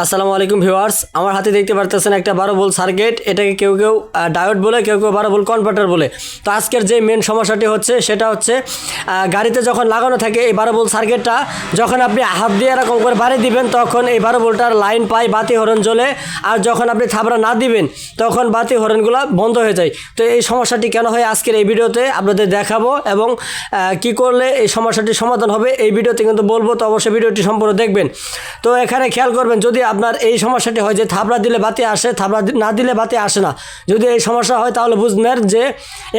আসসালামু আলাইকুম ভিউয়ার্স। আমার হাতে দেখতে পারতেছেন একটা বারো বোল সার্কিট। এটাকে কেউ কেউ ডায়োড বলে, কেউ কেউ বারো ভোল্ট কনভার্টার বলে। তো আজকের যে মেন সমস্যাটি হচ্ছে, সেটা হচ্ছে গাড়িতে যখন লাগানো থাকে এই বারো ভোল্ট সার্কিটটা, যখন আপনি হাত দিয়ে এরকম করে বাড়ি দিবেন, তখন এই বারো ভোল্টার লাইন পায় বাতি হরণ জ্বলে। আর যখন আপনি থাবড়া না দিবেন, তখন বাতি হরনগুলো বন্ধ হয়ে যায়। তো এই সমস্যাটি কেন হয় আজকের এই ভিডিওতে, আপনাদের দেখাবো এবং কি করলে এই সমস্যাটি সমাধান হবে, এই ভিডিওতে কিন্তু বলব। তো অবশ্যই ভিডিওটি সম্পূর্ণ দেখবেন। তো এখানে খেয়াল করবেন, যদি আপনার এই সমস্যাটি হয় যে থাবড়া দিলে বাতি আসে থাবড়া না দিলে বাতি আসে না। যদি এই সমস্যা হয় তাহলে বুঝবেন যে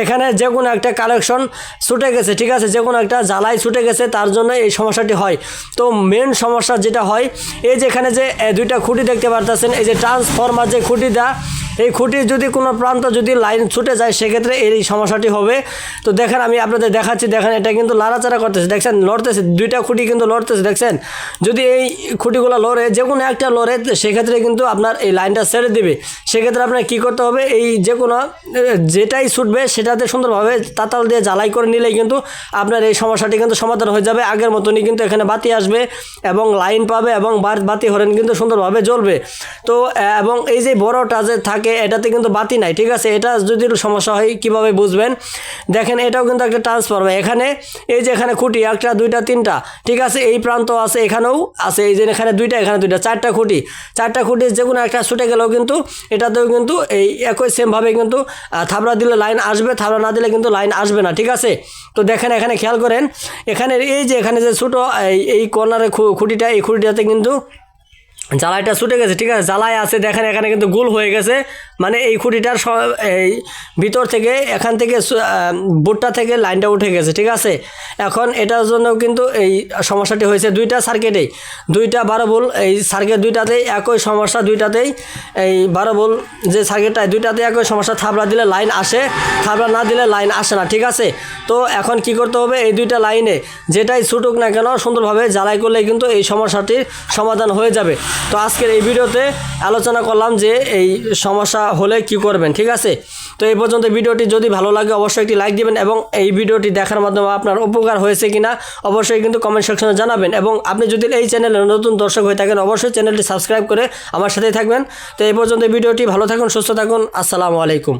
এখানে যে কোনো একটা কালেকশন ছুটে গেছে, ঠিক আছে? যে কোনো একটা জ্বালাই ছুটে গেছে, তার জন্য এই সমস্যাটি হয়। তো মেন সমস্যা যেটা হয়, এই যে এখানে যে দুইটা খুঁটি দেখতে পারতেছেন, এই যে ট্রান্সফরমার যে খুঁটিটা এই খুঁটির যদি কোনো প্রান্ত যদি লাইন ছুটে যায়, সেক্ষেত্রে এই সমস্যাটি হবে। তো দেখেন, আমি আপনাদের দেখাচ্ছি, দেখেন, এটা কিন্তু লাড়াচাড়া করতেছে। দেখছেন, লড়তেছে, দুইটা খুঁটি কিন্তু লড়তেছে, দেখছেন? যদি এই খুঁটিগুলো লড়ে যে কোনো একটা লড়ে, সেক্ষেত্রে কিন্তু আপনার এই লাইনটা ছেড়ে দেবে। সেক্ষেত্রে আপনার কী করতে হবে? এই যে কোনো যেটাই ছুটবে, সেটাতে সুন্দরভাবে তাতাল দিয়ে জ্বালাই করে নিলেই কিন্তু আপনার এই সমস্যাটি কিন্তু সমাধান হয়ে যাবে। আগের মতনই কিন্তু এখানে বাতি আসবে এবং লাইন পাবে এবং বাতি হরেন কিন্তু সুন্দরভাবে জ্বলবে। তো এবং এই যে বড়টা যে থাকে এটাতে কিন্তু বাতি নাই, ঠিক আছে? এটা যদি সমস্যা হয়, কীভাবে বুঝবেন? দেখেন, এটাও কিন্তু একটা ট্রান্সফরমার এখানে এই যে এখানে খুঁটি, একটা, দুইটা, তিনটা, ঠিক আছে? এই প্রান্ত আছে, এখানেও আছে, এই যে এখানে দুইটা এখানে দুইটা, চারটা খুঁটি চারটা খুঁটি যে কোনো একটা ছুটে গেলেও কিন্তু এটাতেও কিন্তু এই একই সেমভাবে কিন্তু থাবড়া দিলে লাইন আসবে, থাবড়া না দিলে কিন্তু লাইন আসবে না, ঠিক আছে? তো দেখেন, এখানে খেয়াল করেন, এখানে এই যে এখানে যে ছোটো, এই- খু- খুঁটিটা, এই খুঁটিটাতে কিন্তু জ্বালাইটা ছুটে গেছে, ঠিক আছে? জ্বালাই আছে, দেখেন এখানে কিন্তু গোল হয়ে গেছে। মানে এই খুঁটিটার এই ভিতর থেকে, এখান থেকে বুটটা থেকে লাইনটা উঠে গেছে, ঠিক আছে? এখন এটার জন্য কিন্তু এই সমস্যাটি হয়েছে দুইটা সার্কিটেই। দুইটা বারো বোল এই সার্কিট দুইটাতেই একই সমস্যা দুইটাতেই। এই বারো বোল যে সার্কিটটা দুইটাতে একই সমস্যা, থাবড়া দিলে লাইন আসে, থাবড়া না দিলে লাইন আসে না, ঠিক আছে? তো এখন কি করতে হবে, এই দুইটা লাইনে যেটাই ছুটুক না কেন, সুন্দরভাবে জ্বালাই করলে কিন্তু এই সমস্যাটির সমাধান হয়ে যাবে। তো আজকের এই ভিডিওতে আলোচনা করলাম যে এই সমস্যা হলে কি করবেন, ঠিক আছে? তো এই পর্যন্ত ভিডিওটি যদি ভালো লাগে, অবশ্যই একটি লাইক দিবেন এবং এই ভিডিওটি দেখার মাধ্যমে আপনার উপকার হয়েছে কিনা অবশ্যই কিন্তু কমেন্ট সেকশনে জানাবেন এবং আপনি যদি এই চ্যানেলে নতুন দর্শক হয়ে থাকেন, অবশ্যই চ্যানেলটি সাবস্ক্রাইব করে আমার সাথেই থাকবেন। তো এই পর্যন্ত ভিডিওটি ভালো থাকুন, সুস্থ থাকুন, আসসালামু আলাইকুম।